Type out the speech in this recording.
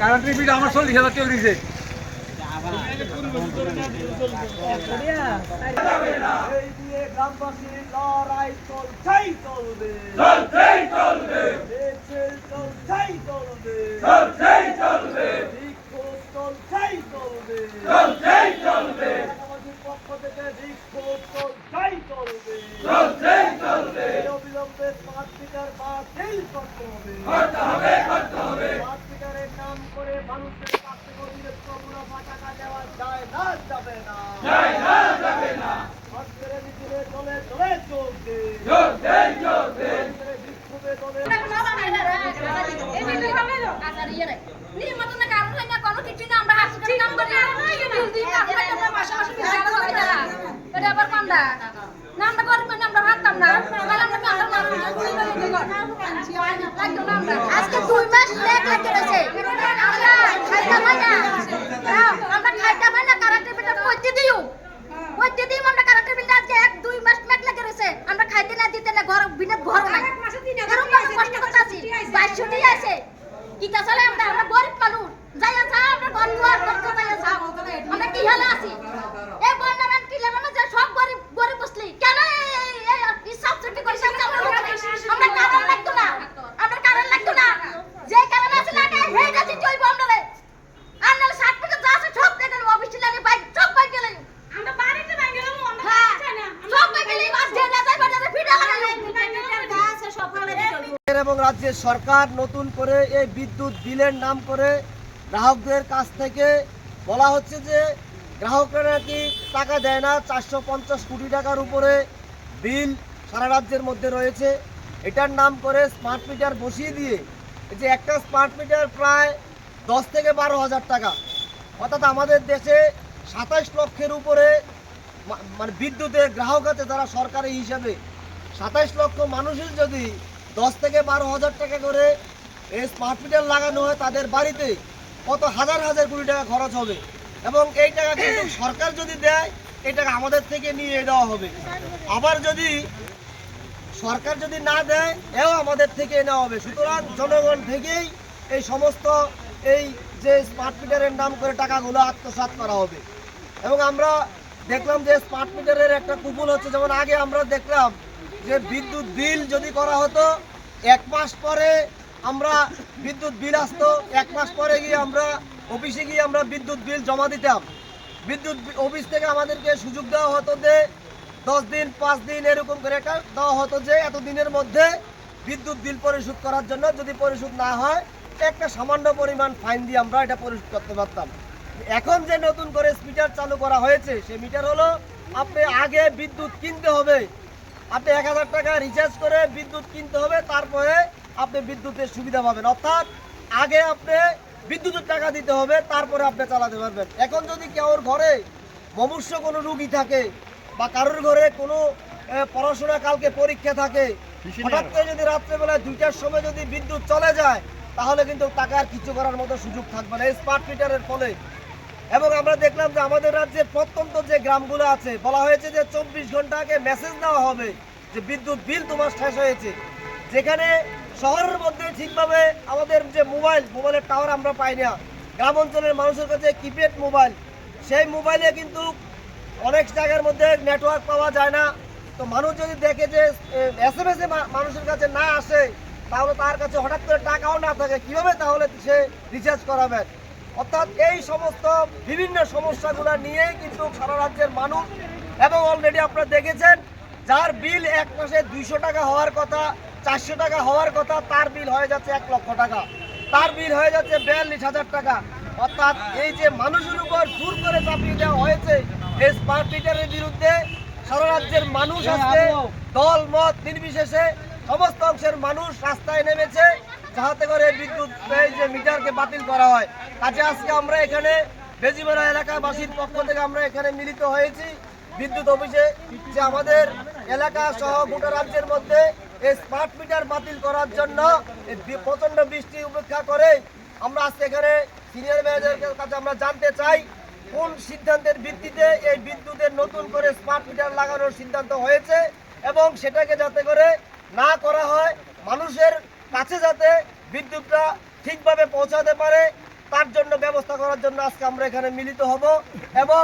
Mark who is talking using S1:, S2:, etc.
S1: কারেন্টের বিল আমার চল্লিশ হাজার কেউ দিছে
S2: গ্রামবাসী লড়াই গ্রামবাসীর লড়াই চলছেই চলবে চলছেই চলবে বিক্ষোভ চলছেই চলবে এলাকাবাসীর পক্ষ থেকে বিক্ষোভ চলছেই চলবে এই অবিলম্বে স্মার্ট মিটার বাতিল করতে হবে স্মার্ট মিটারের নাম করে মানুষের কাছ থেকে অতিরিক্ত মুনাফা টাকা দেওয়া যায় না যাবে না আজকের মিছিলে চলে চলে চলবে আজকের বিক্ষোভে চলে
S3: আজকে দুই মাস লেট লেগে গেছে আমরা খাইতে পাই না তাও আমরা খাইতে পাই না কারেন্টের বিলটা কইতে দিও কইতে দিই আমরা কারেন্টের বিলটা আজকে এক দুই মাস মেঘ লেগে গেছে আমরা খাইতে না দিতে না ঘর বিনা ঘর নাই এরকম ভাবে কষ্ট করতে আছি দিয়ে আছে। কি কাছালে আমরা আমরা গরিব মানুষ যাইয়া যাও আমরা ঘর দুয়ার করতে যাইয়া যাও আমরা কি হালে আছি এ বন্যারান কি লেবানো যে সব গরিব গরিব বসলি কেন এই- এই- এই এই সাবসিডি করে সব চালু হচ্ছে? আমরা কারণ লাগতো না আমরা কারণ লাগতো না যে কারণ আছে লাগে হেটা দিতে হইব আমরা আর নাহলে ষাট মিটার যা আছে সব দেখেন অফিসে লাগে বাইক সব বাইক গেলে
S4: আমরা বাড়িতে বাইরে গেলাম আমরা
S3: হ্যাঁ
S4: খাচ্ছি না
S3: সব বাইক গেলে বাস দিয়ে যায় বাজারে ফিটা লাগাইলো
S2: কেন্দ্রের এবং রাজ্যের সরকার নতুন করে এই বিদ্যুৎ বিলের নাম করে গ্রাহকদের কাছ থেকে বলা হচ্ছে যে গ্রাহকরা নাকি টাকা দেয় না, চারশো পঞ্চাশ কোটি টাকার উপরে বিল সারা রাজ্যের মধ্যে রয়েছে। এটার নাম করে স্মার্ট মিটার বসিয়ে দিয়ে যে একটা স্মার্ট মিটার প্রায় দশ থেকে বারো হাজার টাকা, অর্থাৎ আমাদের দেশে সাতাশ লক্ষের উপরে মানে বিদ্যুতের গ্রাহক আছে যারা সরকারি হিসাবে। সাতাশ লক্ষ মানুষের যদি দশ থেকে বারো হাজার টাকা করে এই স্মার্ট মিটার লাগানো হয় তাদের বাড়িতে। কত হাজার হাজার কোটি টাকা খরচ হবে। এবং এই টাকা কিন্তু সরকার যদি দেয় এই টাকা আমাদের থেকে নিয়ে দেওয়া হবে। আবার যদি সরকার যদি না দেয় এও আমাদের থেকে নেওয়া হবে। সুতরাং জনগণ থেকেই এই সমস্ত এই যে স্মার্ট মিটারের নাম করে টাকাগুলো আত্মসাৎ করা হবে। এবং আমরা দেখলাম যে স্মার্ট মিটারের একটা কুপন হচ্ছে। যেমন আগে আমরা দেখলাম যে বিদ্যুৎ বিল যদি করা হতো, এক মাস পরে আমরা বিদ্যুৎ বিল আসতো, এক মাস পরে গিয়ে আমরা অফিসে গিয়ে আমরা বিদ্যুৎ বিল জমা দিতাম। বিদ্যুৎ অফিস থেকে আমাদেরকে সুযোগ দেওয়া হতো যে দশ দিন, পাঁচ দিন এরকম করে দেওয়া হতো যে এত দিনের মধ্যে বিদ্যুৎ বিল পরিশোধ করার জন্য যদি পরিশোধ না হয়, একটা সামান্য পরিমাণ ফাইন দিয়ে আমরা এটা পরিশোধ করতে পারতাম। এখন যে নতুন করে মিটার চালু করা হয়েছে, সে মিটার হলো, আপনি আগে বিদ্যুৎ কিনতে হবে আপনি এক হাজার টাকা রিচার্জ করে বিদ্যুৎ কিনতে হবে তারপরে আপনি বিদ্যুতের সুবিধা পাবেন। অর্থাৎ আগে আপনি বিদ্যুতের টাকা দিতে হবে তারপরে আপনি চালাতে পারবেন। এখন যদি কেউর ঘরে মমুষ্য কোনো রুগী থাকে বা কারোর ঘরে কোনো পড়াশোনা কালকে পরীক্ষা থাকে হঠাৎ করে যদি রাত্রেবেলা দুইটার সময় যদি বিদ্যুৎ চলে যায় তাহলে কিন্তু টাকার কিছু করার মতো সুযোগ থাকবে না। এই স্মার্ট মিটারের ফলে এবং আমরা দেখলাম যে আমাদের রাজ্যের প্রত্যন্ত যে গ্রামগুলো আছে, বলা হয়েছে যে চব্বিশ ঘণ্টা আগে মেসেজ দেওয়া হবে যে বিদ্যুৎ বিল তোমার শেষ হয়েছে। যেখানে শহরের মধ্যে ঠিকভাবে আমাদের যে মোবাইল মোবাইলের টাওয়ার আমরা পাই না। গ্রাম অঞ্চলের মানুষের কাছে কিপ্যাড মোবাইল সেই মোবাইলে কিন্তু অনেক জায়গার মধ্যে নেটওয়ার্ক পাওয়া যায় না। তো মানুষ যদি দেখে যে এস এম এস মানুষের কাছে না আসে, তাহলে তার কাছে হঠাৎ করে টাকাও না থাকে। কীভাবে তাহলে সে রিচার্জ করাবেন অর্থাৎ এই সমস্ত বিভিন্ন সমস্যাগুলো নিয়ে কিন্তু সারা রাজ্যের মানুষ এবং অলরেডি আপনারা দেখেছেন যার বিল এক মাসে দুইশো টাকা হওয়ার কথা চারশো টাকা হওয়ার কথা তার বিল হয়ে যাচ্ছে এক লক্ষ টাকা। তার বিল হয়ে যাচ্ছে বিয়াল্লিশ হাজার টাকা। অর্থাৎ এই যে মানুষের উপর জোর করে চাপিয়ে দেওয়া হয়েছে এই স্মার্ট মিটারের বিরুদ্ধে সারা রাজ্যের মানুষ আজকে দল মত নির্বিশেষে সমস্ত অংশের মানুষ রাস্তায় নেমেছে। যাহাতে করে বিদ্যুৎ এই যে মিটারকে বাতিল করা হয়। কাজে আজকে আমরা এখানে বেজিমারা এলাকাবাসীর পক্ষ থেকে আমরা এখানে মিলিত হয়েছি। বিদ্যুৎ অফিসে যে আমাদের এলাকা সহ গোটা রাজ্যের মধ্যে এই স্মার্ট মিটার বাতিল করার জন্য প্রচণ্ড বৃষ্টি উপেক্ষা করে আমরা আজকে এখানে সিনিয়র ম্যানেজারের কাছে আমরা জানতে চাই, কোন সিদ্ধান্তের ভিত্তিতে এই বিদ্যুতের নতুন করে স্মার্ট মিটার লাগানোর সিদ্ধান্ত হয়েছে এবং সেটাকে যাতে করে না করা হয়, মানুষের কাছে যাতে বিদ্যুৎটা ঠিকভাবে পৌঁছাতে পারে, তার জন্য ব্যবস্থা করার জন্য আজকে আমরা এখানে মিলিত হব এবং